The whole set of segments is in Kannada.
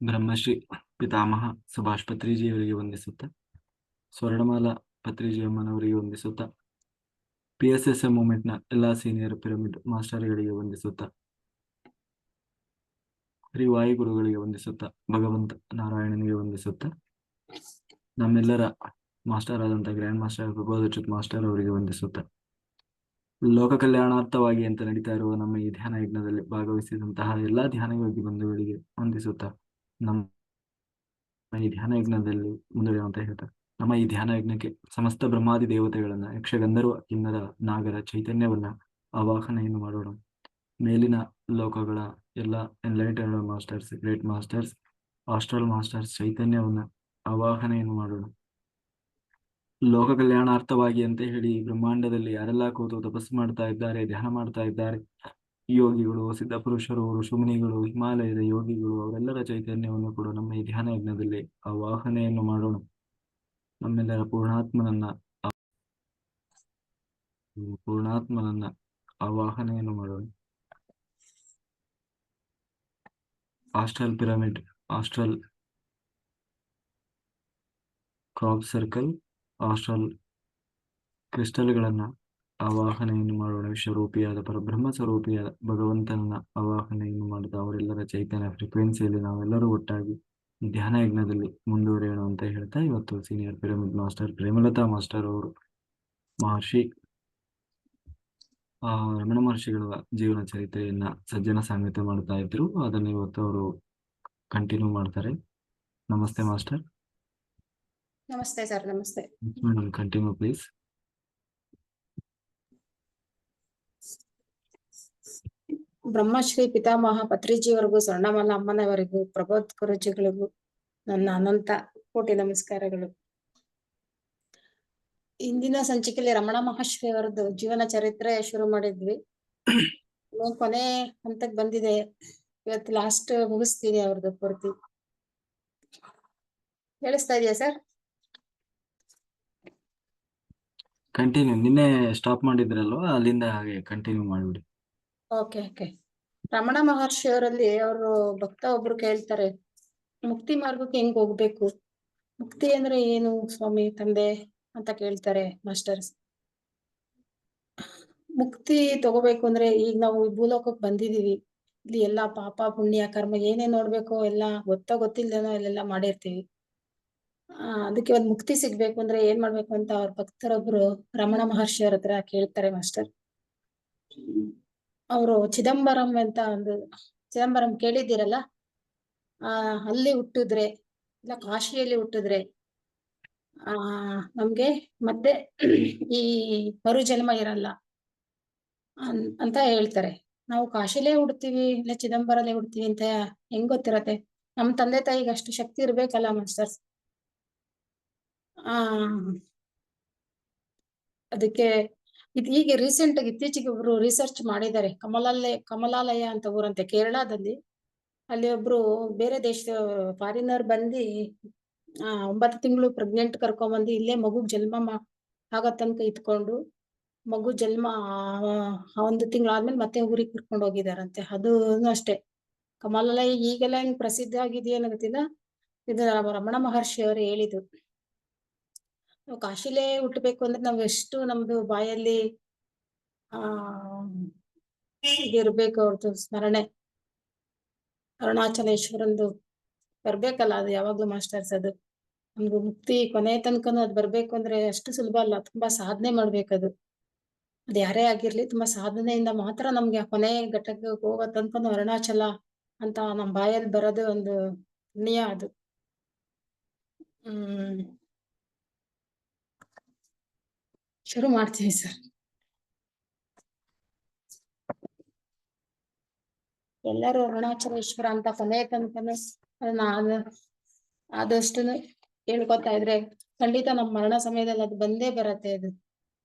ಬ್ರಹ್ಮಶ್ರೀ ಪಿತಾಮಹ ಸುಭಾಷ್ ಪತ್ರಿಜಿಯವರಿಗೆ ವಂದಿಸುತ್ತಾ, ಸ್ವರ್ಣಮಾಲಾ ಪತ್ರಿಜಿಯಮ್ಮನವರಿಗೆ ವಂದಿಸುತ್ತ ಪಿ ಎಸ್ ಎಸ್ ಎಂ ಮೂಮೆಂಟ್ನ ಎಲ್ಲಾ ಸೀನಿಯರ್ ಪಿರಮಿಡ್ ಮಾಸ್ಟರ್ಗಳಿಗೆ ವಂದಿಸುತ್ತ, ಶ್ರೀ ವಾಯುಗುರುಗಳಿಗೆ ವಂದಿಸುತ್ತಾ, ಭಗವಂತ ನಾರಾಯಣನಿಗೆ ವಂದಿಸುತ್ತ, ನಮ್ಮೆಲ್ಲರ ಮಾಸ್ಟರ್ ಆದಂತ ಗ್ರ್ಯಾಂಡ್ ಮಾಸ್ಟರ್ ಪ್ರಬೋಧಚ್ಯುತ್ ಮಾಸ್ಟರ್ ಅವರಿಗೆ ವಂದಿಸುತ್ತ. ಲೋಕ ಕಲ್ಯಾಣಾರ್ಥವಾಗಿ ಅಂತ ನಡೀತಾ ಇರುವ ನಮ್ಮ ಈ ಧ್ಯಾನ ಯಜ್ಞದಲ್ಲಿ ಭಾಗವಹಿಸಿದಂತಹ ಎಲ್ಲಾ ಧ್ಯಾನ ಯೋಗಿ ಬಂಧುಗಳಿಗೆ ವಂದಿಸುತ್ತಾ. ನಮ್ಮ ಈ ಧ್ಯಾನ ಯಜ್ಞದಲ್ಲಿ ಮುಂದುವರಿಯುವಂತ ಹೇಳ್ತಾರೆ. ನಮ್ಮ ಈ ಧ್ಯಾನ ಯಜ್ಞಕ್ಕೆ ಸಮಸ್ತ ಬ್ರಹ್ಮಾದಿ ದೇವತೆಗಳನ್ನ, ಯಕ್ಷಗಂಧರ್ವ, ಕಿನ್ನರ, ನಾಗರ, ಚೈತನ್ಯವನ್ನ ಆವಾಹನೆಯನ್ನು ಮಾಡೋಣ. ಮೇಲಿನ ಲೋಕಗಳ ಎಲ್ಲ enlightened masters great masters astral masters ಚೈತನ್ಯವನ್ನ ಆವಾಹನೆಯನ್ನು ಮಾಡೋಣ. ಲೋಕ ಕಲ್ಯಾಣಾರ್ಥವಾಗಿ ಅಂತ ಹೇಳಿ ಬ್ರಹ್ಮಾಂಡದಲ್ಲಿ ಯಾರೆಲ್ಲ ಕೂತು ತಪಸ್ಸು ಮಾಡ್ತಾ ಇದ್ದಾರೆ, ಧ್ಯಾನ ಮಾಡ್ತಾ ಇದ್ದಾರೆ ಯೋಗಿಗಳು, ಸಿದ್ಧಪುರುಷರು, ಋಷುಮುನಿಗಳು, ಹಿಮಾಲಯದ ಯೋಗಿಗಳು, ಅವರೆಲ್ಲರ ಚೈತನ್ಯವನ್ನು ಕೂಡ ನಮ್ಮ ಈ ಧ್ಯಾನ ಯಜ್ಞದಲ್ಲಿ ಆವಾಹನೆಯನ್ನು ಮಾಡೋಣ. ನಮ್ಮೆಲ್ಲರ ಪೂರ್ಣಾತ್ಮನನ್ನ ಪೂರ್ಣಾತ್ಮನನ್ನ ಆವಾಹನೆಯನ್ನು ಮಾಡೋಣ. Astral pyramid, astral crop circle, astral ಕ್ರಿಸ್ಟಲ್ಗಳನ್ನ ಆವಾಹನೆಯನ್ನು ಮಾಡೋಣ ವಿಶ್ವರೂಪಿಯಾದ ಪರಬ್ರಹ್ಮ ಸ್ವರೂಪಿಯಾದ ಭಗವಂತನನ್ನ ಆವಾಹನೆಯನ್ನು ಮಾಡಿದ ಅವರೆಲ್ಲರ ಚೈತನ್ಯ ಫ್ರೀಕ್ವೆನ್ಸಿಯಲ್ಲಿ ನಾವೆಲ್ಲರೂ ಒಟ್ಟಾಗಿ ಧ್ಯಾನ ಯಜ್ಞದಲ್ಲಿ ಮುಂದುವರಿಯೋಣ ಅಂತ ಹೇಳ್ತಾ ಇವತ್ತು senior pyramid master Premalatha master ಅವರು ಮಹರ್ಷಿ ಆ ರಮಣ ಮಹರ್ಷಿಗಳ ಜೀವನ ಚರಿತ್ರೆಯನ್ನ ಸಜ್ಜನ ಸಾಂಗತ್ಯ ಮಾಡ್ತಾ ಇದ್ರು. ಅದನ್ನ ಇವತ್ತು ಅವರು ಕಂಟಿನ್ಯೂ ಮಾಡ್ತಾರೆ. ನಮಸ್ತೆ ಮಾಸ್ಟರ್ ನಮಸ್ತೆ ಸರ್ ನಮಸ್ತೆ. ಕಂಟಿನ್ಯೂ ಪ್ಲೀಸ್ ಬ್ರಹ್ಮಶ್ರೀ ಪಿತಾಮಹ ಪತ್ರಿಜಿಯವರೆಗೂ, ಸ್ವರ್ಣಮಾಲ ಅಮ್ಮನವರೆಗೂ ಪ್ರಭೋತ್ ಗುರುಜಿಗಳಿಗೂ ನನ್ನ ಅನಂತ ಕೋಟಿ ನಮಸ್ಕಾರಗಳು. ಇಂದಿನ ಸಂಚಿಕೆಯಲ್ಲಿ ರಮಣ ಮಹರ್ಷಿ ಅವರದ್ದು ಜೀವನ ಚರಿತ್ರೆ ಶುರು ಮಾಡಿದ್ವಿ. ಕೊನೆ ಹಂತಕ್ ಬಂದಿದೆ. ಇವತ್ತು ಲಾಸ್ಟ್ ಮುಗಿಸ್ತೀನಿ ಅವ್ರದ್ದು ಪೂರ್ತಿ. ಹೇಳಿಸ್ತಾ ಇದೆಯಾ ಸರ್ ಕಂಟಿನ್ಯೂ ನಿನ್ನೆ ಸ್ಟಾಪ್ ಮಾಡಿದ್ರಲ್ವಾ? ಅಲ್ಲಿಂದ ಹಾಗೆ ಕಂಟಿನ್ಯೂ ಮಾಡ್ಬಿಡಿ. ಓಕೆ ಓಕೆ ರಮಣ ಮಹರ್ಷಿ ಅವರಲ್ಲಿ ಅವರು ಭಕ್ತ ಒಬ್ರು ಕೇಳ್ತಾರೆ, ಮುಕ್ತಿ ಮಾರ್ಗಕ್ಕೆ ಹೆಂಗ್ ಹೋಗ್ಬೇಕು? ಮುಕ್ತಿ ಅಂದ್ರೆ ಏನು ಸ್ವಾಮಿ, ತಂದೆ ಅಂತ ಕೇಳ್ತಾರೆ ಮಾಸ್ಟರ್ಸ್. ಮುಕ್ತಿ ತಗೋಬೇಕು ಅಂದ್ರೆ ಈಗ ನಾವು ಈ ಭೂಲೋಕಕ್ಕೆ ಬಂದಿದೀವಿ ಇಲ್ಲಿ ಎಲ್ಲಾ ಪಾಪ, ಪುಣ್ಯ, ಕರ್ಮ ಏನೇ ನೋಡ್ಬೇಕು ಎಲ್ಲ ಗೊತ್ತಾ ಗೊತ್ತಿಲ್ಲದೇನೋ ಇಲ್ಲೆಲ್ಲ ಮಾಡಿರ್ತೀವಿ. ಆ, ಅದಕ್ಕೆ ಒಂದ್ ಮುಕ್ತಿ ಸಿಗ್ಬೇಕು ಅಂದ್ರೆ ಏನ್ ಮಾಡ್ಬೇಕು ಅಂತ ಅವ್ರ ಭಕ್ತರೊಬ್ರು ರಮಣ ಮಹರ್ಷಿ ಅವ್ರ ಹತ್ರ ಕೇಳ್ತಾರೆ ಮಾಸ್ಟರ್. ಅವರು ಚಿದಂಬರಂ ಅಂತ ಒಂದು, ಚಿದಂಬರಂ ಕೇಳಿದ್ದೀರಲ್ಲ? ಆ, ಅಲ್ಲಿ ಹುಟ್ಟಿದ್ರೆ, ಇಲ್ಲ ಕಾಶಿಯಲ್ಲಿ ಹುಟ್ಟಿದ್ರೆ, ಆ, ನಮ್ಗೆ ಮತ್ತೆ ಈ ಮರುಜನ್ಮ ಇರಲ್ಲ ಅಂತ ಹೇಳ್ತಾರೆ. ನಾವು ಕಾಶಿಲೇ ಹುಡ್ತೀವಿ, ಇಲ್ಲ ಚಿದಂಬರಲ್ಲೇ ಹುಡ್ತೀವಿ ಅಂತ ಹೆಂಗ್ ಗೊತ್ತಿರತ್ತೆ? ನಮ್ ತಂದೆ ತಾಯಿಗೆ ಅಷ್ಟು ಶಕ್ತಿ ಇರ್ಬೇಕಲ್ಲ ಮಾಸ್ಟರ್ಸ್. ಆ, ಅದಕ್ಕೆ ಇದು ಈಗ ರೀಸೆಂಟ್ ಆಗಿ ಇತ್ತೀಚೆಗೆ ಒಬ್ರು ರಿಸರ್ಚ್ ಮಾಡಿದ್ದಾರೆ. ಕಮಲಾಲಯ ಕಮಲಾಲಯ ಅಂತ ಊರಂತೆ ಕೇರಳದಲ್ಲಿ. ಅಲ್ಲಿ ಒಬ್ರು ಬೇರೆ ದೇಶದ ಫಾರಿನರ್ ಬಂದು ಒಂಬತ್ತು ತಿಂಗಳು ಪ್ರೆಗ್ನೆಂಟ್ ಕರ್ಕೊಂಬಂದು ಇಲ್ಲೇ ಮಗು ಜನ್ಮ ಮಾ- ಆಗೋ ತನಕ ಇತ್ಕೊಂಡು ಮಗು ಜನ್ಮ ಒಂದು ತಿಂಗಳಾದ್ಮೇಲೆ ಮತ್ತೆ ಊರಿಗೆ ಕರ್ಕೊಂಡು ಹೋಗಿದಾರಂತೆ ಅದು ಅಷ್ಟೇ. ಕಮಲಾಲಯ ಈಗೆಲ್ಲ ಹೆಂಗ್ ಪ್ರಸಿದ್ಧ ಆಗಿದೆಯೋ ಗೊತ್ತಿಲ್ಲ. ಇದು ರಮಣ ಮಹರ್ಷಿ ಅವರು ಹೇಳಿದ್ದು. ನಾವು ಕಾಶಿಲೇ ಹುಟ್ಟಬೇಕು ಅಂದ್ರೆ ನಾವ್ ಎಷ್ಟು ನಮ್ದು ಬಾಯಲ್ಲಿ, ಆ ಇರ್ಬೇಕು ಅವ್ರದ್ದು ಸ್ಮರಣೆ. ಅರುಣಾಚಲೇಶ್ವರಂದು ಬರ್ಬೇಕಲ್ಲ ಅದು ಯಾವಾಗ್ಲೂ ಮಾಸ್ಟರ್ಸ್ ಅದು. ನಮ್ಗೆ ಮುಕ್ತಿ ಕೊನೆ ತನಕನು ಅದು ಬರ್ಬೇಕು ಅಂದ್ರೆ ಅಷ್ಟು ಸುಲಭ ಅಲ್ಲ, ತುಂಬಾ ಸಾಧನೆ ಮಾಡ್ಬೇಕದು. ಅದ್ ಯಾರೇ ಆಗಿರ್ಲಿ ತುಂಬಾ ಸಾಧನೆಯಿಂದ ಮಾತ್ರ ನಮ್ಗೆ ಕೊನೆ ಘಟಕ ಹೋಗೋ ತನಕನು ಅರುಣಾಚಲ ಅಂತ ನಮ್ ಬಾಯಲ್ಲಿ ಬರೋದು ಒಂದು ಪುಣ್ಯ ಅದು. ಹ್ಮ್. ಶುರು ಮಾಡ್ತೀವಿ ಸರ್. ಎಲ್ಲರೂ ಅರುಣಾಚಲೇಶ್ವರ ಅಂತ ಕೊನೆಯ ತನಕನು ಆದಷ್ಟು ಆದ- ಹೇಳ್ಕೊತಾ ಇದ್ರೆ ಖಂಡಿತ ನಮ್ಮ ಮರಣ ಸಮಯದಲ್ಲಿ ಅದು ಬಂದೇ ಬರತ್ತೆ ಅದು.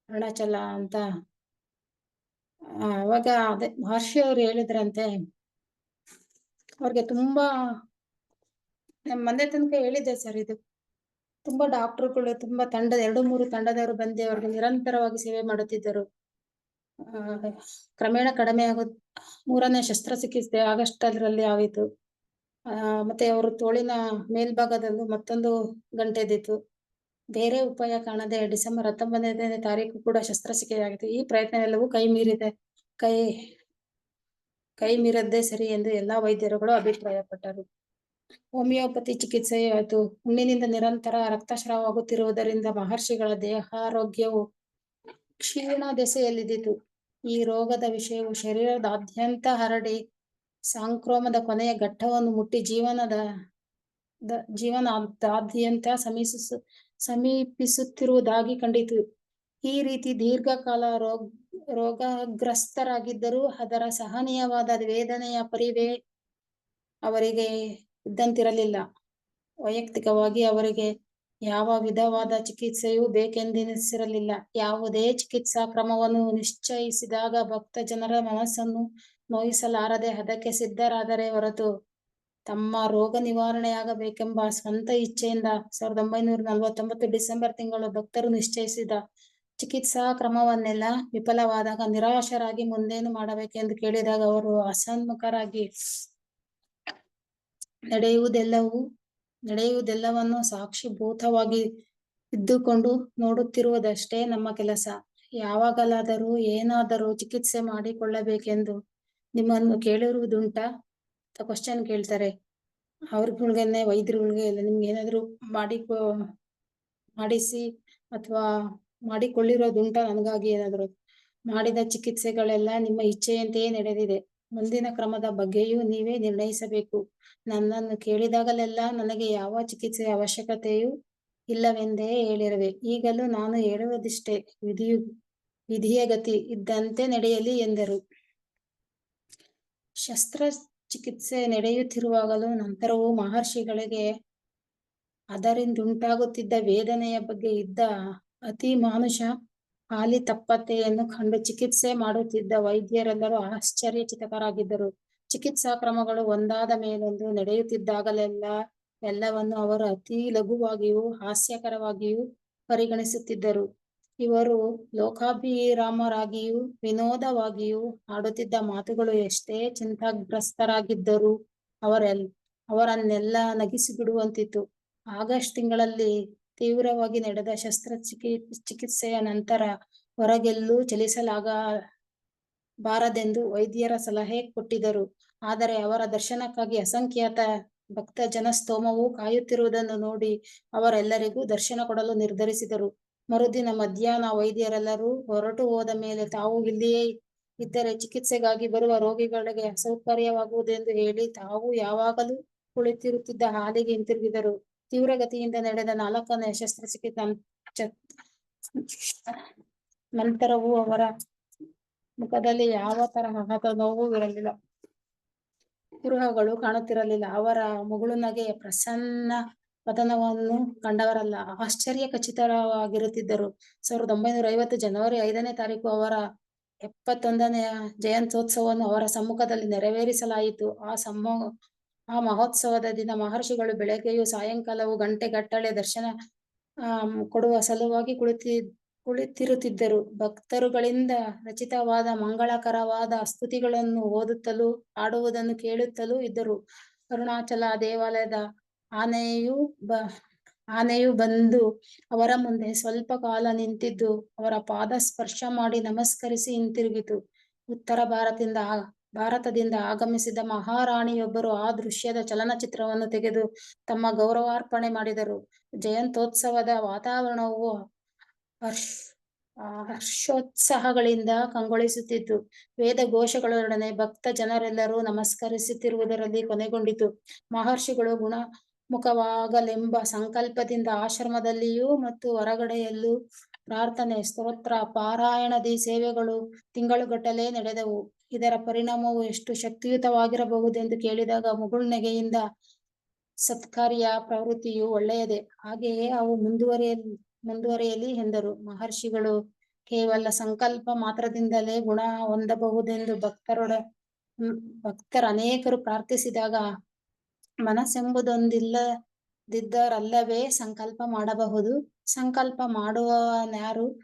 ಅರುಣಾಚಲ ಅಂತ. ಅವಾಗ ಅದೇ ಮಹರ್ಷಿ ಅವ್ರು ಹೇಳಿದ್ರಂತೆ. ಅವ್ರಿಗೆ ತುಂಬಾ ನಮ್ಮ ಮನೆ ತನಕ ಹೇಳಿದ್ದೆ ಸರ್ ಇದು. ತುಂಬಾ ಡಾಕ್ಟರ್ಗಳು, ತುಂಬಾ ತಂಡದ, ಎರಡು ಮೂರು ತಂಡದವರು ಬಂದು ಅವ್ರಿಗೆ ನಿರಂತರವಾಗಿ ಸೇವೆ ಮಾಡುತ್ತಿದ್ದರು. ಕ್ರಮೇಣ ಕಡಿಮೆ ಆಗೋ, ಮೂರನೇ ಶಸ್ತ್ರಚಿಕಿತ್ಸೆ ಆಗಸ್ಟ್ ಅದರಲ್ಲಿ ಆಯಿತು. ಮತ್ತೆ ಅವರು ತೋಳಿನ ಮೇಲ್ಭಾಗದಲ್ಲೂ ಮತ್ತೊಂದು ಗಂಟೆ ಎದ್ದಿತ್ತು ಬೇರೆ ಉಪಾಯ ಕಾಣದೆ ಡಿಸೆಂಬರ್ ಹತ್ತೊಂಬತ್ತನೇ ತಾರೀಕು ಕೂಡ ಶಸ್ತ್ರಚಿಕಿತ್ಸೆಯಾಗಿತ್ತು. ಈ ಪ್ರಯತ್ನ ಎಲ್ಲವೂ ಕೈ ಮೀರಿದೆ. ಕೈ ಕೈ ಮೀರದ್ದೇ ಸರಿ ಎಂದು ಎಲ್ಲಾ ವೈದ್ಯರುಗಳು ಅಭಿಪ್ರಾಯಪಟ್ಟರು. ಹೋಮಿಯೋಪತಿ ಚಿಕಿತ್ಸೆಯಾಯಿತು ಹುಣ್ಣಿನಿಂದ ನಿರಂತರ ರಕ್ತಸ್ರಾವವಾಗುತ್ತಿರುವುದರಿಂದ ಮಹರ್ಷಿಗಳ ದೇಹಾರೋಗ್ಯವು ಕ್ಷೀಣ ದೆಸೆಯಲ್ಲಿದ್ದಿತು ಈ ರೋಗದ ವಿಷಯವು ಶರೀರದಾದ್ಯಂತ ಹರಡಿ ಸಾಂಕ್ರೋಮದ ಕೊನೆಯ ಘಟ್ಟವನ್ನು ಮುಟ್ಟಿ ಜೀವನದ ಜೀವನದಾದ್ಯಂತ ಸಮೀಸ ಸಮೀಪಿಸುತ್ತಿರುವುದಾಗಿ ಕಂಡಿತು. ಈ ರೀತಿ ದೀರ್ಘಕಾಲ ರೋಗ ರೋಗಗ್ರಸ್ತರಾಗಿದ್ದರೂ ಅದರ ಸಹನೀಯವಾದ ವೇದನೆಯ ಪರಿವೇ ಅವರಿಗೆ ಇದ್ದಂತಿರಲಿಲ್ಲ. ವೈಯಕ್ತಿಕವಾಗಿ ಅವರಿಗೆ ಯಾವ ವಿಧವಾದ ಚಿಕಿತ್ಸೆಯೂ ಬೇಕೆಂದೆನಿಸಿರಲಿಲ್ಲ. ಯಾವುದೇ ಚಿಕಿತ್ಸಾ ಕ್ರಮವನ್ನು ನಿಶ್ಚಯಿಸಿದಾಗ ಭಕ್ತ ಜನರ ಮನಸ್ಸನ್ನು ನೋಯಿಸಲಾರದೆ ಅದಕ್ಕೆ ಸಿದ್ಧರಾದರೆ ಹೊರತು ತಮ್ಮ ರೋಗ ನಿವಾರಣೆಯಾಗಬೇಕೆಂಬ ಸ್ವಂತ ಇಚ್ಛೆಯಿಂದ ಸಾವಿರದ ಒಂಬೈನೂರ ನಲವತ್ತೊಂಬತ್ತು ಡಿಸೆಂಬರ್ ತಿಂಗಳು ಭಕ್ತರು ನಿಶ್ಚಯಿಸಿದ ಚಿಕಿತ್ಸಾ ಕ್ರಮವನ್ನೆಲ್ಲ ವಿಫಲವಾದಾಗ ನಿರಾಶರಾಗಿ ಮುಂದೇನು ಮಾಡಬೇಕೆಂದು ಕೇಳಿದಾಗ ಅವರು ಅಸನ್ಮುಖರಾಗಿ ನಡೆಯುವುದೆಲ್ಲವೂ ನಡೆಯುವುದೆಲ್ಲವನ್ನು ಸಾಕ್ಷಿಭೂತವಾಗಿ ಇದ್ದುಕೊಂಡು ನೋಡುತ್ತಿರುವುದಷ್ಟೇ ನಮ್ಮ ಕೆಲಸ. ಯಾವಾಗಲಾದರೂ ಏನಾದರೂ ಚಿಕಿತ್ಸೆ ಮಾಡಿಕೊಳ್ಳಬೇಕೆಂದು ನಿಮ್ಮನ್ನು ಕೇಳಿರುವುದುಂಟಾ? ಅಂತ ಕ್ವಶನ್ ಕೇಳ್ತಾರೆ. ಅವ್ರಗಳ್ಗೆನೆ, ವೈದ್ಯರುಗಳಿಗೆ ಇಲ್ಲ ನಿಮ್ಗೆ ಏನಾದ್ರು ಮಾಡಿ ಮಾಡಿಸಿ ಅಥವಾ ಮಾಡಿಕೊಳ್ಳಿರೋದುಂಟಾ ನನಗಾಗಿ ಏನಾದ್ರು? ಮಾಡಿದ ಚಿಕಿತ್ಸೆಗಳೆಲ್ಲ ನಿಮ್ಮ ಇಚ್ಛೆಯಂತೆಯೇ ನಡೆದಿದೆ. ಮುಂದಿನ ಕ್ರಮದ ಬಗ್ಗೆಯೂ ನೀವೇ ನಿರ್ಣಯಿಸಬೇಕು. ನನ್ನನ್ನು ಕೇಳಿದಾಗಲೆಲ್ಲ ನನಗೆ ಯಾವ ಚಿಕಿತ್ಸೆಯ ಅವಶ್ಯಕತೆಯೂ ಇಲ್ಲವೆಂದೇ ಹೇಳಿರುವೆ. ಈಗಲೂ ನಾನು ಹೇಳುವುದಿಷ್ಟೇ ವಿಧಿಯು ವಿಧಿಯ ಗತಿ ಇದ್ದಂತೆ ನಡೆಯಲಿ ಎಂದರು. ಶಸ್ತ್ರ ಚಿಕಿತ್ಸೆ ನಡೆಯುತ್ತಿರುವಾಗಲೂ ನಂತರವೂ ಮಹರ್ಷಿಗಳಿಗೆ ಅದರಿಂದುಂಟಾಗುತ್ತಿದ್ದ ವೇದನೆಯ ಬಗ್ಗೆ ಇದ್ದ ಅತಿ ಮಾನುಷ ಹಾಲಿ ತಪ್ಪತೆಯನ್ನು ಕಂಡು ಚಿಕಿತ್ಸೆ ಮಾಡುತ್ತಿದ್ದ ವೈದ್ಯರೆಲ್ಲರೂ ಆಶ್ಚರ್ಯಚಿತಕರಾಗಿದ್ದರು ಚಿಕಿತ್ಸಾ ಕ್ರಮಗಳು ಒಂದಾದ ಮೇಲೊಂದು ನಡೆಯುತ್ತಿದ್ದಾಗಲೆಲ್ಲ ಎಲ್ಲವನ್ನು ಅವರು ಅತಿ ಲಘುವಾಗಿಯೂ ಹಾಸ್ಯಕರವಾಗಿಯೂ ಪರಿಗಣಿಸುತ್ತಿದ್ದರು. ಇವರು ಲೋಕಾಭಿರಾಮರಾಗಿಯೂ ವಿನೋದವಾಗಿಯೂ ಆಡುತ್ತಿದ್ದ ಮಾತುಗಳು ಎಷ್ಟೇ ಚಿಂತಾಗ್ರಸ್ತರಾಗಿದ್ದರು ಅವರೆಲ್, ಅವರನ್ನೆಲ್ಲ ನಗಿಸಿ ಬಿಡುವಂತಿತ್ತು ಆಗಸ್ಟ್ ತಿಂಗಳಲ್ಲಿ ತೀವ್ರವಾಗಿ ನಡೆದ ಶಸ್ತ್ರಚಿಕಿ, ಚಿಕಿತ್ಸೆಯ ನಂತರ ಹೊರಗೆಲ್ಲೂ ಚಲಿಸಲಾಗ ಬಾರದೆಂದು ವೈದ್ಯರ ಸಲಹೆ ಕೊಟ್ಟಿದ್ದರು. ಆದರೆ ಅವರ ದರ್ಶನಕ್ಕಾಗಿ ಅಸಂಖ್ಯಾತ ಭಕ್ತ ಜನಸ್ತೋಮವು ಕಾಯುತ್ತಿರುವುದನ್ನು ನೋಡಿ ಅವರೆಲ್ಲರಿಗೂ ದರ್ಶನ ಕೊಡಲು ನಿರ್ಧರಿಸಿದರು. ಮರುದಿನ ಮಧ್ಯಾಹ್ನ ವೈದ್ಯರೆಲ್ಲರೂ ಹೊರಟು ಹೋದ ಮೇಲೆ ತಾವು ಇಲ್ಲಿಯೇ ಇದ್ದರೆ ಚಿಕಿತ್ಸೆಗಾಗಿ ಬರುವ ರೋಗಿಗಳಿಗೆ ಅಸೌಕರ್ಯವಾಗುವುದೆಂದು ಹೇಳಿ ತಾವು ಯಾವಾಗಲೂ ಕುಳಿತಿರುತ್ತಿದ್ದ ಹಾಲಿಗೆ ಹಿಂತಿರುಗಿದರು. ತೀವ್ರಗತಿಯಿಂದ ನಡೆದ ನಾಲ್ಕನೇ ಶಸ್ತ್ರಚಿಕಿತ್ಸೆ ನಂತರವೂ ಅವರ ಮುಖದಲ್ಲಿ ಯಾವ ತರಹದ ನೋವು ಇರಲಿಲ್ಲ. ಕುರುಹಗಳು ಕಾಣುತ್ತಿರಲಿಲ್ಲ. ಅವರ ಮುಗುಳು ನಗೆ ಪ್ರಸನ್ನ ಪತನವನ್ನು ಕಂಡವರಲ್ಲ. ಆಶ್ಚರ್ಯ ಖಚಿತವಾಗಿರುತ್ತಿದ್ದರು ಸಾವಿರದ ಒಂಬೈನೂರ ಐವತ್ತು ಜನವರಿ ಐದನೇ ತಾರೀಕು ಅವರ ಎಪ್ಪತ್ತೊಂದನೆಯ ಜಯಂತ್ಯೋತ್ಸವವನ್ನು ಅವರ ಸಮ್ಮುಖದಲ್ಲಿ ನೆರವೇರಿಸಲಾಯಿತು. ಆ ಸಮ್ಮ ಆ ಮಹೋತ್ಸವದ ದಿನ ಮಹರ್ಷಿಗಳು ಬೆಳಗ್ಗೆಯೂ ಸಾಯಂಕಾಲವೂ ಗಂಟೆಗಟ್ಟಲೆ ದರ್ಶನ ಕೊಡುವ ಸಲುವಾಗಿ ಕುಳಿತಿ, ಕುಳಿತಿರುತ್ತಿದ್ದರು. ಭಕ್ತರುಗಳಿಂದ ರಚಿತವಾದ ಮಂಗಳಕರವಾದ ಸ್ತುತಿಗಳನ್ನು ಓದುತ್ತಲೂ ಆಡುವುದನ್ನು ಕೇಳುತ್ತಲೂ ಇದ್ದರು. ಅರುಣಾಚಲ ದೇವಾಲಯದ ಆನೆಯು ಬ, ಆನೆಯು ಬಂದು ಅವರ ಮುಂದೆ ಸ್ವಲ್ಪ ಕಾಲ ನಿಂತಿದ್ದು ಅವರ ಪಾದ ಸ್ಪರ್ಶ ಮಾಡಿ ನಮಸ್ಕರಿಸಿ ಹಿಂತಿರುಗಿತು. ಉತ್ತರ ಭಾರತದಿಂದ ಭಾರತದಿಂದ ಆಗಮಿಸಿದ ಮಹಾರಾಣಿಯೊಬ್ಬರು ಆ ದೃಶ್ಯದ ಚಲನಚಿತ್ರವನ್ನು ತೆಗೆದು ತಮ್ಮ ಗೌರವಾರ್ಪಣೆ ಮಾಡಿದರು. ಜಯಂತೋತ್ಸವದ ವಾತಾವರಣವು ಹರ್ಷ ಹರ್ಷೋತ್ಸಾಹಗಳಿಂದ ಕಂಗೊಳಿಸುತ್ತಿತ್ತು. ವೇದ ಘೋಷಗಳೊಡನೆ ಭಕ್ತ ಜನರೆಲ್ಲರೂ ನಮಸ್ಕರಿಸುತ್ತಿರುವುದರಲ್ಲಿ ಕೊನೆಗೊಂಡಿತು. ಮಹರ್ಷಿಗಳು ಗುಣಮುಖವಾಗಲೆಂಬ ಸಂಕಲ್ಪದಿಂದ ಆಶ್ರಮದಲ್ಲಿಯೂ ಮತ್ತು ಹೊರಗಡೆಯಲ್ಲೂ ಪ್ರಾರ್ಥನೆ, ಸ್ತೋತ್ರ, ಪಾರಾಯಣದಿ ಸೇವೆಗಳು ತಿಂಗಳುಗಟ್ಟಲೆ ನಡೆದವು. ಇದರ ಪರಿಣಾಮವು ಎಷ್ಟು ಶಕ್ತಿಯುತವಾಗಿರಬಹುದೆಂದು ಕೇಳಿದಾಗ ಮುಗುಳ್ನೆಗೆಯಿಂದ ಸತ್ಕಾರ್ಯ ಪ್ರವೃತ್ತಿಯು ಒಳ್ಳೆಯದೇ. ಹಾಗೆಯೇ ಅವು ಮುಂದುವರಿಯಲಿ ಮುಂದುವರಿಯಲಿ ಎಂದರು. ಮಹರ್ಷಿಗಳು ಕೇವಲ ಸಂಕಲ್ಪ ಮಾತ್ರದಿಂದಲೇ ಗುಣ ಹೊಂದಬಹುದೆಂದು ಭಕ್ತರೊಡ, ಭಕ್ತರ ಅನೇಕರು ಪ್ರಾರ್ಥಿಸಿದಾಗ ಮನಸ್ಸೆಂಬುದೊಂದಿಲ್ಲದಿದ್ದರಲ್ಲವೇ ಸಂಕಲ್ಪ ಮಾಡಬಹುದು. ಸಂಕಲ್ಪ ಮಾಡುವವನ್ಯಾರು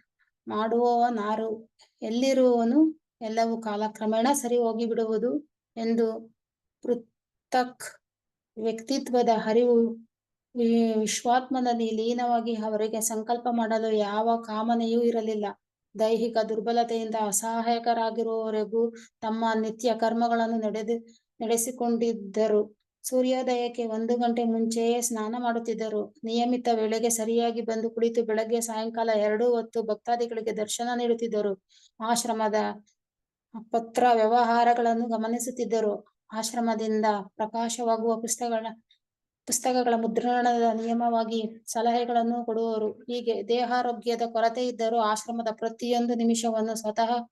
ಮಾಡುವವನಾರು, ಎಲ್ಲಿರುವವನು ಎಲ್ಲವೂ ಕಾಲಕ್ರಮೇಣ ಸರಿ ಹೋಗಿ ಬಿಡುವುದು ಎಂದು ಪೃಥಕ್ ವ್ಯಕ್ತಿತ್ವದ ಹರಿವು ವಿಶ್ವಾತ್ಮನಲ್ಲಿ ಲೀನವಾಗಿ ಅವರಿಗೆ ಸಂಕಲ್ಪ ಮಾಡಲು ಯಾವ ಕಾಮನೆಯೂ ಇರಲಿಲ್ಲ. ದೈಹಿಕ ದುರ್ಬಲತೆಯಿಂದ ಅಸಹಾಯಕರಾಗಿರುವವರೆಗೂ ತಮ್ಮ ನಿತ್ಯ ಕರ್ಮಗಳನ್ನು ನಡೆದು, ನಡೆಸಿಕೊಂಡಿದ್ದರು. ಸೂರ್ಯೋದಯಕ್ಕೆ ಒಂದು ಗಂಟೆ ಮುಂಚೆಯೇ ಸ್ನಾನ ಮಾಡುತ್ತಿದ್ದರು. ನಿಯಮಿತ ವೇಳೆಗೆ ಸರಿಯಾಗಿ ಬಂದು ಕುಳಿತು ಬೆಳಗ್ಗೆ ಸಾಯಂಕಾಲ ಎರಡು ಹೊತ್ತು ಭಕ್ತಾದಿಗಳಿಗೆ ದರ್ಶನ ನೀಡುತ್ತಿದ್ದರು. ಆಶ್ರಮದ ಪತ್ರ ವ್ಯವಹಾರಗಳನ್ನು ಗಮನಿಸುತ್ತಿದ್ದರು. ಆಶ್ರಮದಿಂದ ಪ್ರಕಾಶವಾಗುವ ಪುಸ್ತಕಗಳ ಪುಸ್ತಕಗಳ ಮುದ್ರಣದ ನಿಯಮವಾಗಿ ಸಲಹೆಗಳನ್ನು ಕೊಡುವರು. ಹೀಗೆ ದೇಹಾರೋಗ್ಯದ ಕೊರತೆ ಇದ್ದರೂ ಆಶ್ರಮದ ಪ್ರತಿಯೊಂದು ನಿಮಿಷವನ್ನು ಸ್ವತಃ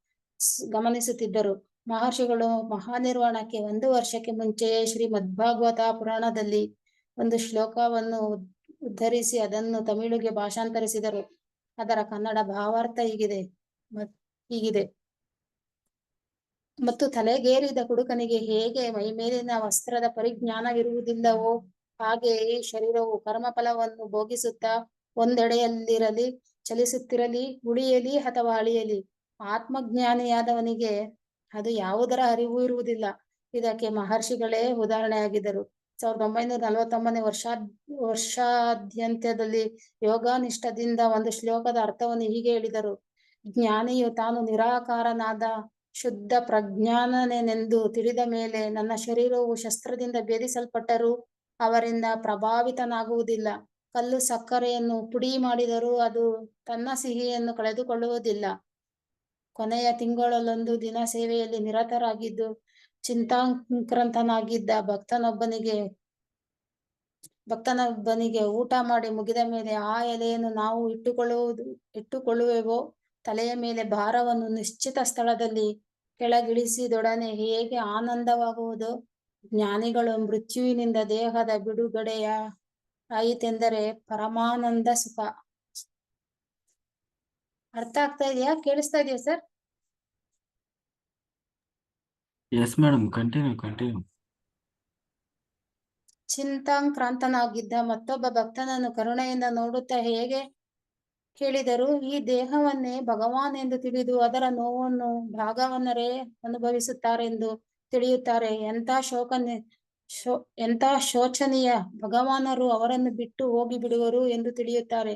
ಗಮನಿಸುತ್ತಿದ್ದರು. ಮಹರ್ಷಿಗಳು ಮಹಾನಿರ್ವಾಣಕ್ಕೆ ಒಂದು ವರ್ಷಕ್ಕೆ ಮುಂಚೆಯೇ ಶ್ರೀ ಮದ್ಭಾಗವತ ಪುರಾಣದಲ್ಲಿ ಒಂದು ಶ್ಲೋಕವನ್ನು ಉದ್- ಉದ್ಧರಿಸಿ ಅದನ್ನು ತಮಿಳುಗೆ ಭಾಷಾಂತರಿಸಿದರು. ಅದರ ಕನ್ನಡ ಭಾವಾರ್ಥ ಹೀಗಿದೆ. ಹೀಗಿದೆ. ಮತ್ತು ತಲೆಗೇರಿದ ಕುಡುಕನಿಗೆ ಹೇಗೆ ಮೈಮೇಲಿನ ವಸ್ತ್ರದ ಪರಿಜ್ಞಾನವಿರುವುದಿಲ್ಲವೋ ಹಾಗೆ ಈ ಶರೀರವು ಕರ್ಮಫಲವನ್ನು ಭೋಗಿಸುತ್ತಾ ಒಂದೆಡೆಯಲ್ಲಿರಲಿ, ಚಲಿಸುತ್ತಿರಲಿ, ಉಳಿಯಲಿ ಅಥವಾ ಅಳಿಯಲಿ. ಆತ್ಮಜ್ಞಾನಿಯಾದವನಿಗೆ ಅದು ಯಾವುದರ ಅರಿವು ಇರುವುದಿಲ್ಲ. ಇದಕ್ಕೆ ಮಹರ್ಷಿಗಳೇ ಉದಾಹರಣೆಯಾಗಿದ್ದರು. ಸಾವಿರದ ಒಂಬೈನೂರ ನಲವತ್ತೊಂಬತ್ತನೇ ವರ್ಷ, ವರ್ಷಾದ್ಯಂತ್ಯದಲ್ಲಿ ಯೋಗಾನಿಷ್ಠದಿಂದ ಒಂದು ಶ್ಲೋಕದ ಅರ್ಥವನ್ನು ಹೀಗೆ ಹೇಳಿದರು. ಜ್ಞಾನಿಯು ತಾನು ನಿರಾಕಾರನಾದ ಶುದ್ಧ ಪ್ರಜ್ಞಾನನೆಂದು ತಿಳಿದ ಮೇಲೆ ನನ್ನ ಶರೀರವು ಶಸ್ತ್ರದಿಂದ ಭೇದಿಸಲ್ಪಟ್ಟರೂ ಅವರಿಂದ ಪ್ರಭಾವಿತನಾಗುವುದಿಲ್ಲ. ಕಲ್ಲು ಸಕ್ಕರೆಯನ್ನು ಪುಡಿ ಮಾಡಿದರೂ ಅದು ತನ್ನ ಸಿಹಿಯನ್ನು ಕಳೆದುಕೊಳ್ಳುವುದಿಲ್ಲ. ಕೊನೆಯ ತಿಂಗಳಲ್ಲೊಂದು ದಿನ ಸೇವೆಯಲ್ಲಿ ನಿರತರಾಗಿದ್ದು, ಚಿಂತಾಕ್ರಂತನಾಗಿದ್ದ ಭಕ್ತನೊಬ್ಬನಿಗೆ ಭಕ್ತನೊಬ್ಬನಿಗೆ ಊಟ ಮಾಡಿ ಮುಗಿದ ಮೇಲೆ ಆ ಎಲೆಯನ್ನು ನಾವು ಇಟ್ಟುಕೊಳ್ಳುವುದು, ಇಟ್ಟುಕೊಳ್ಳುವೆವೋ? ತಲೆಯ ಮೇಲೆ ಭಾರವನ್ನು ನಿಶ್ಚಿತ ಸ್ಥಳದಲ್ಲಿ ಕೆಳಗಿಳಿಸಿದೊಡನೆ ಹೇಗೆ ಆನಂದವಾಗುವುದು? ಜ್ಞಾನಿಗಳು ಮೃತ್ಯುವಿನಿಂದ ದೇಹದ ಬಿಡುಗಡೆಯ ಆಯಿತೆಂದರೆ ಪರಮಾನಂದ ಸುಖ. ಅರ್ಥ ಆಗ್ತಾ ಇದೆಯಾ? ಕೇಳಿಸ್ತಾ ಇದೆಯಾ sir? Yes madam continue continue ಚಿಂತಾಕ್ರಾಂತನಾಗಿದ್ದ ಮತ್ತೊಬ್ಬ ಭಕ್ತನನ್ನು ಕರುಣೆಯಿಂದ ನೋಡುತ್ತಾ ಹೇಗೆ? ಕೇಳಿದರು, ಈ ದೇಹವನ್ನೇ ಭಗವಾನ್ ಎಂದು ತಿಳಿದು ಅದರ ನೋವನ್ನು ಭಾಗವನ್ನರೇ ಅನುಭವಿಸುತ್ತಾರೆಂದು ತಿಳಿಯುತ್ತಾರೆ. ಎಂತ ಶೋಕ ಶೋ ಎಂತ ಶೋಚನೀಯ. ಭಗವಾನರು ಅವರನ್ನು ಬಿಟ್ಟು ಹೋಗಿ ಬಿಡುವರು ಎಂದು ತಿಳಿಯುತ್ತಾರೆ.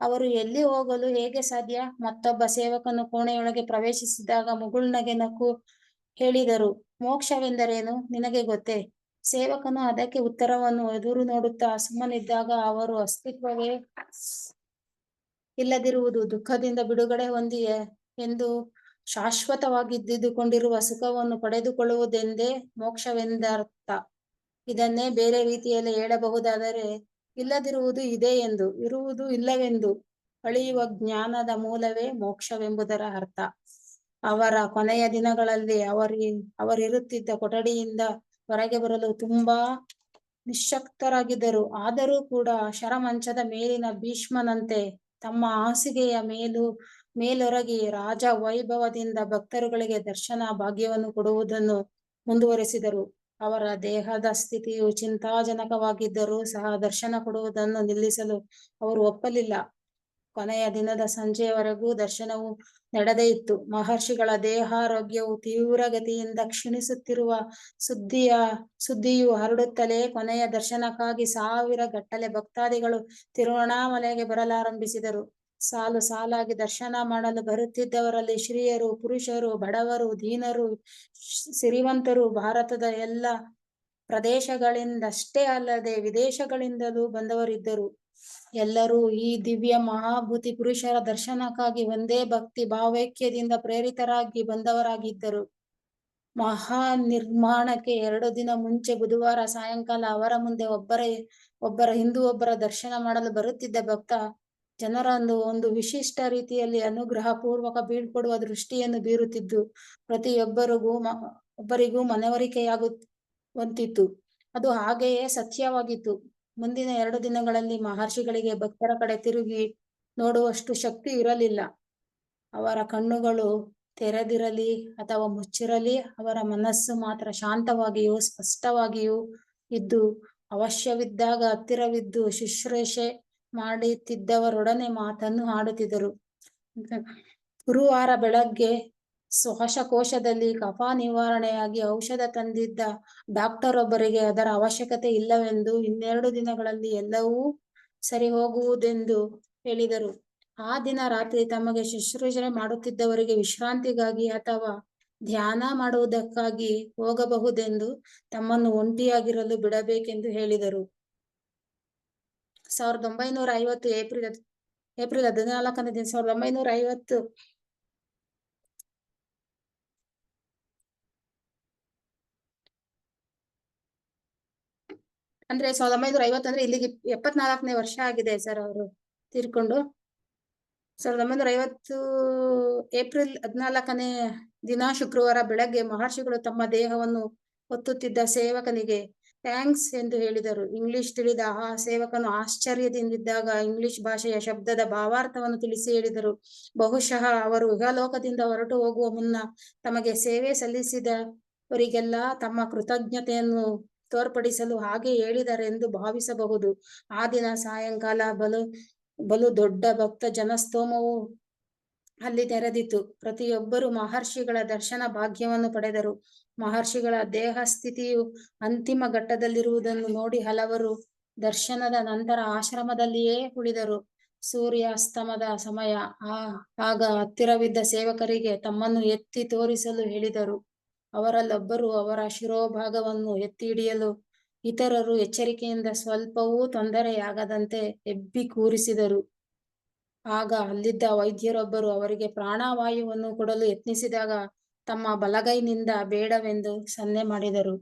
ಅವರು ಎಲ್ಲಿ ಹೋಗಲು ಹೇಗೆ ಸಾಧ್ಯ? ಮತ್ತೊಬ್ಬ ಸೇವಕನು ಕೋಣೆಯೊಳಗೆ ಪ್ರವೇಶಿಸಿದಾಗ ಮುಗುಳ್ನಗೆ ನಕ್ಕು ಹೇಳಿದರು, ಮೋಕ್ಷವೆಂದರೇನು? ನಿನಗೆ ಗೊತ್ತೇ? ಸೇವಕನು ಅದಕ್ಕೆ ಉತ್ತರವನ್ನು ಎದುರು ನೋಡುತ್ತಾ ಸುಮ್ಮನಿದ್ದಾಗ ಅವರು ಅಸ್ತಿತ್ವವೇ ಇಲ್ಲದಿರುವುದು ದುಃಖದಿಂದ ಬಿಡುಗಡೆ ಹೊಂದಿ ಎಂದು ಶಾಶ್ವತವಾಗಿದ್ದುಕೊಂಡಿರುವ ಸುಖವನ್ನು ಪಡೆದುಕೊಳ್ಳುವುದೆಂದೇ ಮೋಕ್ಷವೆಂದರ್ಥ. ಇದನ್ನೇ ಬೇರೆ ರೀತಿಯಲ್ಲಿ ಹೇಳಬಹುದಾದರೆ, ಇಲ್ಲದಿರುವುದು ಇದೆ ಎಂದು, ಇರುವುದು ಇಲ್ಲವೆಂದು ಅಳಿಯುವ ಜ್ಞಾನದ ಮೂಲವೇ ಮೋಕ್ಷವೆಂಬುದರ ಅರ್ಥ. ಅವರ ಕೊನೆಯ ದಿನಗಳಲ್ಲಿ ಅವರಿ, ಅವರಿರುತ್ತಿದ್ದ ಕೊಠಡಿಯಿಂದ ಹೊರಗೆ ಬರಲು ತುಂಬಾ ನಿಶಕ್ತರಾಗಿದ್ದರು ಆದರೂ ಕೂಡ ಶರಮಂಚದ ಮೇಲಿನ ಭೀಷ್ಮನಂತೆ ತಮ್ಮ ಹಾಸಿಗೆಯ ಮೇಲು, ಮೇಲೊರಗಿ ರಾಜ ವೈಭವದಿಂದ ಭಕ್ತರುಗಳಿಗೆ ದರ್ಶನ ಭಾಗ್ಯವನ್ನು ಕೊಡುವುದನ್ನು ಮುಂದುವರೆಸಿದರು. ಅವರ ದೇಹದ ಸ್ಥಿತಿಯು ಚಿಂತಾಜನಕವಾಗಿದ್ದರೂ ಸಹ ದರ್ಶನ ಕೊಡುವುದನ್ನು ನಿಲ್ಲಿಸಲು ಅವರು ಒಪ್ಪಲಿಲ್ಲ. ಕೊನೆಯ ದಿನದ ಸಂಜೆಯವರೆಗೂ ದರ್ಶನವು ನಡೆದೇ ಇತ್ತು. ಮಹರ್ಷಿಗಳ ದೇಹಾರೋಗ್ಯವು ತೀವ್ರಗತಿಯಿಂದ ಕ್ಷೀಣಿಸುತ್ತಿರುವ ಸುದ್ದಿಯ, ಸುದ್ದಿಯು ಹರಡುತ್ತಲೇ ಕೊನೆಯ ದರ್ಶನಕ್ಕಾಗಿ ಸಾವಿರ ಗಟ್ಟಲೆ ಭಕ್ತಾದಿಗಳು ತಿರುವಣಾಮಲೆಗೆ ಬರಲಾರಂಭಿಸಿದರು. ಸಾಲು ಸಾಲಾಗಿ ದರ್ಶನ ಮಾಡಲು ಬರುತ್ತಿದ್ದವರಲ್ಲಿ ಶ್ರೀಯರು, ಪುರುಷರು, ಬಡವರು, ದೀನರು, ಸಿರಿವಂತರು ಭಾರತದ ಎಲ್ಲ ಪ್ರದೇಶಗಳಿಂದಷ್ಟೇ ಅಲ್ಲದೆ ವಿದೇಶಗಳಿಂದಲೂ ಬಂದವರಿದ್ದರು. ಎಲ್ಲರೂ ಈ ದಿವ್ಯ ಮಹಾಭೂತಿ ಪುರುಷರ ದರ್ಶನಕ್ಕಾಗಿ ಒಂದೇ ಭಕ್ತಿ ಭಾವೈಕ್ಯದಿಂದ ಪ್ರೇರಿತರಾಗಿ ಬಂದವರಾಗಿದ್ದರು. ಮಹಾ ನಿರ್ಮಾಣಕ್ಕೆ ಎರಡು ದಿನ ಮುಂಚೆ ಬುಧವಾರ ಸಾಯಂಕಾಲ ಅವರ ಮುಂದೆ ಒಬ್ಬರ ಒಬ್ಬರ ಹಿಂದೂ ಒಬ್ಬರ ದರ್ಶನ ಮಾಡಲು ಬರುತ್ತಿದ್ದ ಭಕ್ತ ಜನರನ್ನು ಒಂದು ವಿಶಿಷ್ಟ ರೀತಿಯಲ್ಲಿ ಅನುಗ್ರಹ ಪೂರ್ವಕ ಬೀಳ್ಕೊಡುವ ದೃಷ್ಟಿಯನ್ನು ಬೀರುತ್ತಿದ್ದು, ಪ್ರತಿಯೊಬ್ಬರಿಗೂ ಒಬ್ಬರಿಗೂ ಮನವರಿಕೆಯಾಗುವಂತಿತ್ತು. ಅದು ಹಾಗೆಯೇ ಸತ್ಯವಾಗಿತ್ತು. ಮುಂದಿನ ಎರಡು ದಿನಗಳಲ್ಲಿ ಮಹರ್ಷಿಗಳಿಗೆ ಭಕ್ತರ ಕಡೆ ತಿರುಗಿ ನೋಡುವಷ್ಟು ಶಕ್ತಿ ಇರಲಿಲ್ಲ. ಅವರ ಕಣ್ಣುಗಳು ತೆರೆದಿರಲಿ ಅಥವಾ ಮುಚ್ಚಿರಲಿ, ಅವರ ಮನಸ್ಸು ಮಾತ್ರ ಶಾಂತವಾಗಿಯೂ ಸ್ಪಷ್ಟವಾಗಿಯೂ ಇದ್ದು, ಅವಶ್ಯವಿದ್ದಾಗ ಹತ್ತಿರವಿದ್ದು ಶುಶ್ರೂಷೆ ಮಾಡುತ್ತಿದ್ದವರೊಡನೆ ಮಾತನ್ನು ಆಡುತ್ತಿದ್ದರು. ಗುರುವಾರ ಬೆಳಗ್ಗೆ ಶ್ವಾಸಕೋಶದಲ್ಲಿ ಕಫ ನಿವಾರಣೆಯಾಗಿ ಔಷಧ ತಂದಿದ್ದ ಡಾಕ್ಟರ್ ಒಬ್ಬರಿಗೆ ಅದರ ಅವಶ್ಯಕತೆ ಇಲ್ಲವೆಂದು ಇನ್ನೆರಡು ದಿನಗಳಲ್ಲಿ ಎಲ್ಲವೂ ಸರಿ ಹೋಗುವುದೆಂದು ಹೇಳಿದರು. ಆ ದಿನ ರಾತ್ರಿ ತಮಗೆ ಶುಶ್ರೂಷಣೆ ಮಾಡುತ್ತಿದ್ದವರಿಗೆ ವಿಶ್ರಾಂತಿಗಾಗಿ ಅಥವಾ ಧ್ಯಾನ ಮಾಡುವುದಕ್ಕಾಗಿ ಹೋಗಬಹುದೆಂದು ತಮ್ಮನ್ನು ಒಂಟಿಯಾಗಿರಲು ಬಿಡಬೇಕೆಂದು ಹೇಳಿದರು. ಸಾವಿರದ ಒಂಬೈನೂರ ಐವತ್ತು ಏಪ್ರಿಲ್ ಏಪ್ರಿಲ್ ಹದಿನಾಲ್ಕನೇ ದಿನ, ಸಾವಿರದ ಒಂಬೈನೂರ ಐವತ್ತು ಅಂದ್ರೆ ಸಾವಿರದ ಒಂಬೈನೂರ ಐವತ್ತಂದ್ರೆ ಇಲ್ಲಿಗೆ ಎಪ್ಪತ್ನಾಲ್ಕನೇ ವರ್ಷ ಆಗಿದೆ ಸರ್ ಅವರು ತೀರ್ಕೊಂಡು. ಸಾವಿರದ ಒಂಬೈನೂರ ಐವತ್ತು ಏಪ್ರಿಲ್ ಹದಿನಾಲ್ಕನೇ ದಿನ ಶುಕ್ರವಾರ ಬೆಳಗ್ಗೆ ಮಹರ್ಷಿಗಳು ತಮ್ಮ ದೇಹವನ್ನು ಹೊತ್ತುತ್ತಿದ್ದ ಸೇವಕನಿಗೆ ಥ್ಯಾಂಕ್ಸ್ ಎಂದು ಹೇಳಿದರು. ಇಂಗ್ಲಿಷ್ ತಿಳಿದ ಆ ಸೇವಕನು ಆಶ್ಚರ್ಯದಿಂದಿದ್ದಾಗ ಇಂಗ್ಲಿಷ್ ಭಾಷೆಯ ಶಬ್ದದ ಭಾವಾರ್ಥವನ್ನು ತಿಳಿಸಿ ಹೇಳಿದರು. ಬಹುಶಃ ಅವರು ಇಹಲೋಕದಿಂದ ಹೊರಟು ಹೋಗುವ ಮುನ್ನ ತಮಗೆ ಸೇವೆ ಸಲ್ಲಿಸಿದವರಿಗೆಲ್ಲ ತಮ್ಮ ಕೃತಜ್ಞತೆಯನ್ನು ತೋರ್ಪಡಿಸಲು ಹಾಗೆ ಹೇಳಿದರೆಂದು ಭಾವಿಸಬಹುದು. ಆ ದಿನ ಸಾಯಂಕಾಲ ಬಲು ಬಲು ದೊಡ್ಡ ಭಕ್ತ ಜನಸ್ತೋಮವು ಅಲ್ಲಿ ತೆರೆದಿತು ಪ್ರತಿಯೊಬ್ಬರು ಮಹರ್ಷಿಗಳ ದರ್ಶನ ಭಾಗ್ಯವನ್ನು ಪಡೆದರು. ಮಹರ್ಷಿಗಳ ದೇಹ ಸ್ಥಿತಿಯು ಅಂತಿಮ ಘಟ್ಟದಲ್ಲಿರುವುದನ್ನು ನೋಡಿ ಹಲವರು ದರ್ಶನದ ನಂತರ ಆಶ್ರಮದಲ್ಲಿಯೇ ಉಳಿದರು. ಸೂರ್ಯಾಸ್ತಮದ ಸಮಯ. ಆ, ಆಗ ಹತ್ತಿರವಿದ್ದ ಸೇವಕರಿಗೆ ತಮ್ಮನ್ನು ಎತ್ತಿ ತೋರಿಸಲು ಹೇಳಿದರು. ಅವರಲ್ಲೊಬ್ಬರು ಅವರ ಶಿರೋಭಾಗವನ್ನು ಎತ್ತಿ ಹಿಡಿಯಲು ಇತರರು ಎಚ್ಚರಿಕೆಯಿಂದ ಸ್ವಲ್ಪವೂ ತೊಂದರೆಯಾಗದಂತೆ ಎಬ್ಬಿ ಕೂರಿಸಿದರು. ಆಗ ಅಲ್ಲಿದ್ದ ವೈದ್ಯರೊಬ್ಬರು ಅವರಿಗೆ ಪ್ರಾಣವಾಯುವನ್ನು ಕೊಡಲು ಯತ್ನಿಸಿದಾಗ ತಮ್ಮ ಬಲಗೈನಿಂದ ಬೇಡವೆಂದು ಸನ್ನೆ ಮಾಡಿದರು.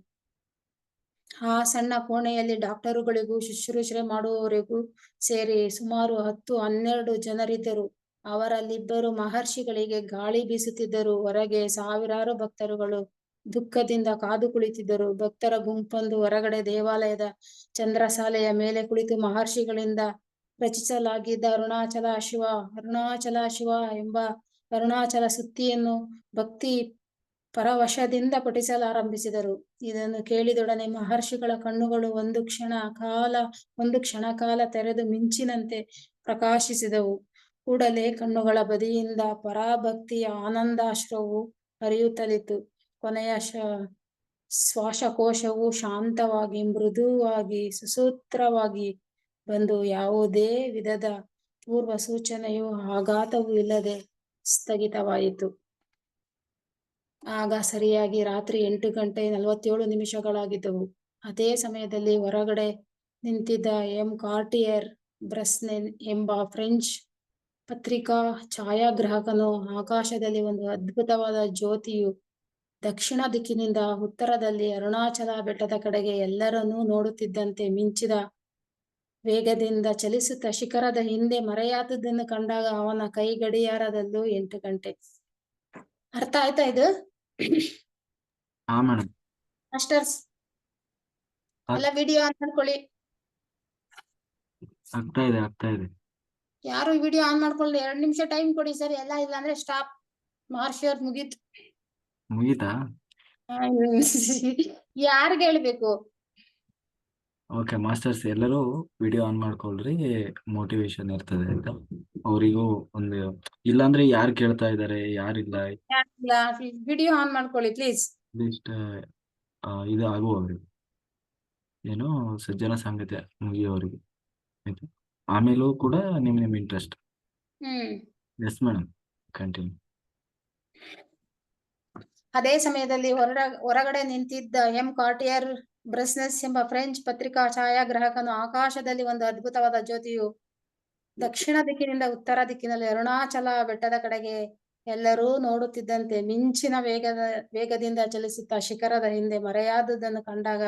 ಆ ಸಣ್ಣ ಕೋಣೆಯಲ್ಲಿ ಡಾಕ್ಟರುಗಳಿಗೂ ಶುಶ್ರೂಷೆ ಮಾಡುವವರಿಗೂ ಸೇರಿ ಸುಮಾರು ಹತ್ತು, ಹನ್ನೆರಡು ಜನರಿದ್ದರು. ಅವರಲ್ಲಿಬ್ಬರು ಮಹರ್ಷಿಗಳಿಗೆ ಗಾಳಿ ಬೀಸುತ್ತಿದ್ದರು. ಹೊರಗೆ ಸಾವಿರಾರು ಭಕ್ತರುಗಳು ದುಃಖದಿಂದ ಕಾದು ಕುಳಿತಿದ್ದರು. ಭಕ್ತರ ಗುಂಪೊಂದು ಹೊರಗಡೆ ದೇವಾಲಯದ ಚಂದ್ರಸಾಲೆಯ ಮೇಲೆ ಕುಳಿತು ಮಹರ್ಷಿಗಳಿಂದ ರಚಿಸಲಾಗಿದ್ದ ಅರುಣಾಚಲ ಶಿವ ಅರುಣಾಚಲ ಶಿವ ಎಂಬ ಅರುಣಾಚಲ ಸುತ್ತಿಯನ್ನು ಭಕ್ತಿ ಪರವಶದಿಂದ ಪಠಿಸಲಾರಂಭಿಸಿದರು. ಇದನ್ನು ಕೇಳಿದೊಡನೆ ಮಹರ್ಷಿಗಳ ಕಣ್ಣುಗಳು ಒಂದು ಕ್ಷಣ ಕಾಲ, ಒಂದು ಕ್ಷಣ ಕಾಲ ತೆರೆದು ಮಿಂಚಿನಂತೆ ಪ್ರಕಾಶಿಸಿದವು. ಕೂಡಲೇ ಕಣ್ಣುಗಳ ಬದಿಯಿಂದ ಪರಾಭಕ್ತಿಯ ಆನಂದಾಶ್ರವು ಹರಿಯುತ್ತಲಿತ್ತು. ಕೊನೆಯ ಶ, ಶ್ವಾಸಕೋಶವು ಶಾಂತವಾಗಿ, ಮೃದುವಾಗಿ, ಸುಸೂತ್ರವಾಗಿ ಬಂದು ಯಾವುದೇ ವಿಧದ ಪೂರ್ವ ಸೂಚನೆಯು ಆಘಾತವೂ ಇಲ್ಲದೆ ಸ್ಥಗಿತವಾಯಿತು. ಆಗ ಸರಿಯಾಗಿ ರಾತ್ರಿ ಎಂಟು ಗಂಟೆ ನಲವತ್ತೇಳು ನಿಮಿಷಗಳಾಗಿದ್ದವು. ಅದೇ ಸಮಯದಲ್ಲಿ ಹೊರಗಡೆ ನಿಂತಿದ್ದ ಎಂ ಕಾರ್ಟಿಯರ್ ಬ್ರಸ್ನೆನ್ ಎಂಬ ಫ್ರೆಂಚ್ ಪತ್ರಿಕಾ ಛಾಯಾಗ್ರಾಹಕನು ಆಕಾಶದಲ್ಲಿ ಒಂದು ಅದ್ಭುತವಾದ ಜ್ಯೋತಿಯು ದಕ್ಷಿಣ ದಿಕ್ಕಿನಿಂದ ಉತ್ತರದಲ್ಲಿ ಅರುಣಾಚಲ ಬೆಟ್ಟದ ಕಡೆಗೆ ಎಲ್ಲರನ್ನೂ ನೋಡುತ್ತಿದ್ದಂತೆ ಮಿಂಚಿದ ವೇಗದಿಂದ ಚಲಿಸುತ್ತ ಶಿಖರದ ಹಿಂದೆ ಮರೆಯಾದದ್ದನ್ನು ಕಂಡಾಗ ಅವನ ಕೈ ಗಡಿಯಾರದಲ್ಲೂ ಎಂಟು ಗಂಟೆ. ಅರ್ಥ ಆಯ್ತಾ ಇದು? ಮಾಸ್ಟರ್ಸ್ ಎಲ್ಲ ವಿಡಿಯೋ ಆನ್ ಮಾಡ್ಕೊಳ್ಳಿ. ಆಗ್ತಾ ಇದೆ ಆಗ್ತಾ ಇದೆ. ಯಾರು ವಿಡಿಯೋ ಆನ್ ಮಾಡ್ಕೊಳ್ಳಿ ಎರಡ್ ನಿಮಿಷ ಟೈಮ್ ಕೊಡಿ ಸರ್. ಎಲ್ಲ ಇಲ್ಲ ಅಂದ್ರೆ ಸ್ಟಾಪ್. ಮಾರ್ಷಿಯರ್ ಮುಗೀತು. ಮುಗೀತಾ? ಯಾರಿಗೆ ಹೇಳ್ಬೇಕು? ಓಕೆ ಮಾಸ್ಟರ್ಸ್ ಎಲ್ಲರೂ ವಿಡಿಯೋ ಆನ್ ಮಾಡ್ಕೊಳ್ರಿ ಮೋಟಿವೇಶನ್ ಇರ್ತದೆ ಆಯ್ತಾ ಅವರಿಗೂ ಒಂದು ಇಲ್ಲಾಂದ್ರೆ ಯಾರು ಕೇಳ್ತಾ ಇದ್ದಾರೆ ಯಾರಿಲ್ಲ? ವಿಡಿಯೋ ಆನ್ ಮಾಡ್ಕೊಳ್ಳಿ ಪ್ಲೀಸ್ ಅಟ್ಲೀಸ್ಟ್ ಇದು ಆಗುವವರಿಗೆ ಏನು ಸಜ್ಜನ ಸಂಗತಿ ಮುಗಿಯೋವರಿಗೆ. ಆಯ್ತಾ? ಆಮೇಲೂ ಕೂಡ ನಿಮ್ ನಿಮ್ ಇಂಟ್ರೆಸ್ಟ್ ಎಸ್ ಮೇಡಮ್ ಕಂಟಿನ್ಯೂ ಅದೇ ಸಮಯದಲ್ಲಿ ಹೊರ ಹೊರಗಡೆ ನಿಂತಿದ್ದ ಎಂ ಕಾರ್ಟಿಯರ್ ಬ್ರಸ್ನೆಸ್ ಎಂಬ ಫ್ರೆಂಚ್ ಪತ್ರಿಕಾ ಛಾಯಾಗ್ರಾಹಕನು ಆಕಾಶದಲ್ಲಿ ಒಂದು ಅದ್ಭುತವಾದ ಜ್ಯೋತಿಯು ದಕ್ಷಿಣ ದಿಕ್ಕಿನಿಂದ ಉತ್ತರ ದಿಕ್ಕಿನಲ್ಲಿ ಅರುಣಾಚಲ ಬೆಟ್ಟದ ಕಡೆಗೆ ಎಲ್ಲರೂ ನೋಡುತ್ತಿದ್ದಂತೆ ಮಿಂಚಿನ ವೇಗದ, ವೇಗದಿಂದ ಚಲಿಸುತ್ತಾ ಶಿಖರದ ಹಿಂದೆ ಮರೆಯಾದುದನ್ನು ಕಂಡಾಗ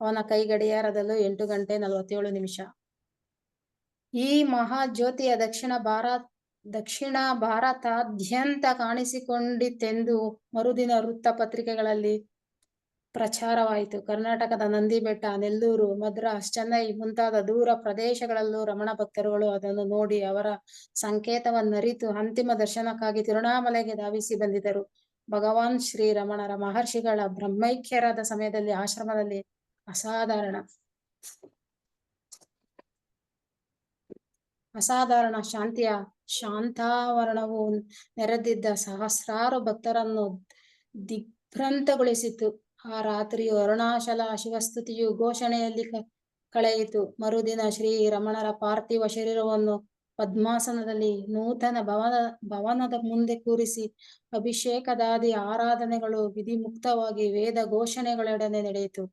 ಅವನ ಕೈ ಗಡಿಯಾರದಲ್ಲೂ ಎಂಟು ಗಂಟೆ ನಲವತ್ತೇಳು ನಿಮಿಷ. ಈ ಮಹಾ ಜ್ಯೋತಿಯ ದಕ್ಷಿಣ ಭಾರತ ದಕ್ಷಿಣ ಭಾರತಾದ್ಯಂತ ಕಾಣಿಸಿಕೊಂಡಿತೆಂದು ಮರುದಿನ ವೃತ್ತ ಪತ್ರಿಕೆಗಳಲ್ಲಿ ಪ್ರಚಾರವಾಯಿತು. ಕರ್ನಾಟಕದ ನಂದಿಬೆಟ್ಟ, ನೆಲ್ಲೂರು, ಮದ್ರಾಸ್, ಚೆನ್ನೈ ಮುಂತಾದ ದೂರ ಪ್ರದೇಶಗಳಲ್ಲೂ ರಮಣ ಭಕ್ತರುಗಳು ಅದನ್ನು ನೋಡಿ ಅವರ ಸಂಕೇತವನ್ನರಿತು ಅಂತಿಮ ದರ್ಶನಕ್ಕಾಗಿ ತಿರುಣಾಮಲೆಗೆ ಧಾವಿಸಿ ಬಂದಿದ್ದರು. ಭಗವಾನ್ ಶ್ರೀ ರಮಣರ ಮಹರ್ಷಿಗಳ ಬ್ರಹ್ಮೈಕ್ಯರಾದ ಸಮಯದಲ್ಲಿ ಆಶ್ರಮದಲ್ಲಿ ಅಸಾಧಾರಣ. ಅಸಾಧಾರಣ ಶಾಂತಿಯ ಶಾಂತಾವರಣವು ನೆರೆದಿದ್ದ ಸಹಸ್ರಾರು ಭಕ್ತರನ್ನು ದಿಗ್ಭ್ರಂತಗೊಳಿಸಿತು. ಆ ರಾತ್ರಿಯು ಅರುಣಾಚಲ ಶಿವಸ್ತುತಿಯು ಘೋಷಣೆಯಲ್ಲಿ ಕಳೆಯಿತು. ಮರುದಿನ ಶ್ರೀ ರಮಣರ ಪಾರ್ಥಿವ ಶರೀರವನ್ನು ಪದ್ಮಾಸನದಲ್ಲಿ ನೂತನ ಭವನ, ಭವನದ ಮುಂದೆ ಕೂರಿಸಿ ಅಭಿಷೇಕದಾದಿ ಆರಾಧನೆಗಳು ವಿಧಿಮುಕ್ತವಾಗಿ ವೇದ ಘೋಷಣೆಗಳೊಡನೆ ನಡೆಯಿತು.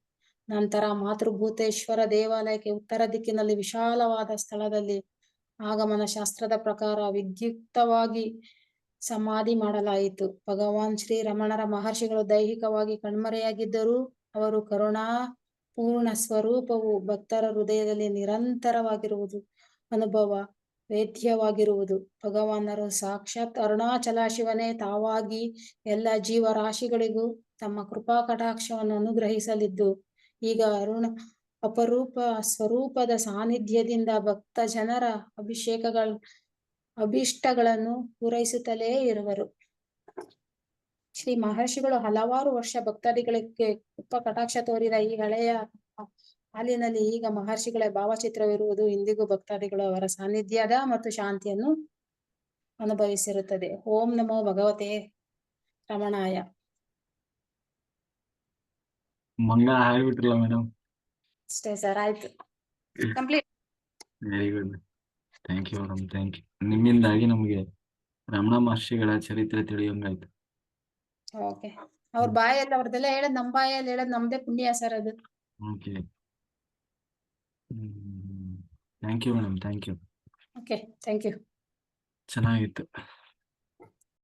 ನಂತರ ಮಾತೃಭೂತೇಶ್ವರ ದೇವಾಲಯಕ್ಕೆ ಉತ್ತರ ದಿಕ್ಕಿನಲ್ಲಿ ವಿಶಾಲವಾದ ಸ್ಥಳದಲ್ಲಿ ಆಗಮನ ಶಾಸ್ತ್ರದ ಪ್ರಕಾರ ವಿದ್ಯುಕ್ತವಾಗಿ ಸಮಾಧಿ ಮಾಡಲಾಯಿತು. ಭಗವಾನ್ ಶ್ರೀ ರಮಣರ ಮಹರ್ಷಿಗಳು ದೈಹಿಕವಾಗಿ ಕಣ್ಮರೆಯಾಗಿದ್ದರೂ ಅವರು ಕರುಣಾ ಪೂರ್ಣ ಸ್ವರೂಪವು ಭಕ್ತರ ಹೃದಯದಲ್ಲಿ ನಿರಂತರವಾಗಿರುವುದು, ಅನುಭವ ವೇದ್ಯವಾಗಿರುವುದು. ಭಗವಾನರು ಸಾಕ್ಷಾತ್ ಅರುಣಾಚಲ ಶಿವನೇ, ತಾವಾಗಿ ಎಲ್ಲ ಜೀವರಾಶಿಗಳಿಗೂ ತಮ್ಮ ಕೃಪಾ ಕಟಾಕ್ಷವನ್ನು ಅನುಗ್ರಹಿಸಲಿದ್ದು, ಈಗ ಅರುಣ ಅಪರೂಪ ಸ್ವರೂಪದ ಸಾನ್ನಿಧ್ಯದಿಂದ ಭಕ್ತ ಜನರ ಅಭಿಷೇಕಗಳ, ಅಭಿಷ್ಟಗಳನ್ನು ಪೂರೈಸುತ್ತಲೇ ಇರುವರು. ಶ್ರೀ ಮಹರ್ಷಿಗಳು ಹಲವಾರು ವರ್ಷ ಭಕ್ತಾದಿಗಳಿಗೆ ಉಪ ಕಟಾಕ್ಷ ತೋರಿದ ಈ ಹಳೆಯ ಹಾಲಿನಲ್ಲಿ ಈಗ ಮಹರ್ಷಿಗಳ ಭಾವಚಿತ್ರವಿರುವುದು ಇಂದಿಗೂ ಭಕ್ತಾದಿಗಳು ಅವರ ಸಾನ್ನಿಧ್ಯದ ಮತ್ತು ಶಾಂತಿಯನ್ನು ಅನುಭವಿಸಿರುತ್ತದೆ. ಓಂ ನಮೋ ಭಗವತೆ ರಮಣಾಯ. ಮಂಗ ಮೇಡಮ್? ಅಷ್ಟೇ ಸರ್ ಆಯ್ತು complete very good thank you madam thank you ನಿಮ್ಮಿಂದಾಗಿ ನಮಗೆ ರಮಣ ಮಹರ್ಷಿಗಳ ಚರಿತ್ರೆ ತಿಳಿಯೋಂಗಾಯ್ತು. ಓಕೆ ಅವ್ರ ಬಾಯಲ್ಲಿ ಅವ್ರದೆಲ್ಲ ಹೇಳದ್ ನಮ್ ಬಾಯಲ್ಲಿ ಹೇಳದ್ ನಮ್ದೇ ಪುಣ್ಯ ಸರ್ ಅದು. Okay thank you madam thank you okay thank you ಚೆನ್ನಾಗಿತ್ತು.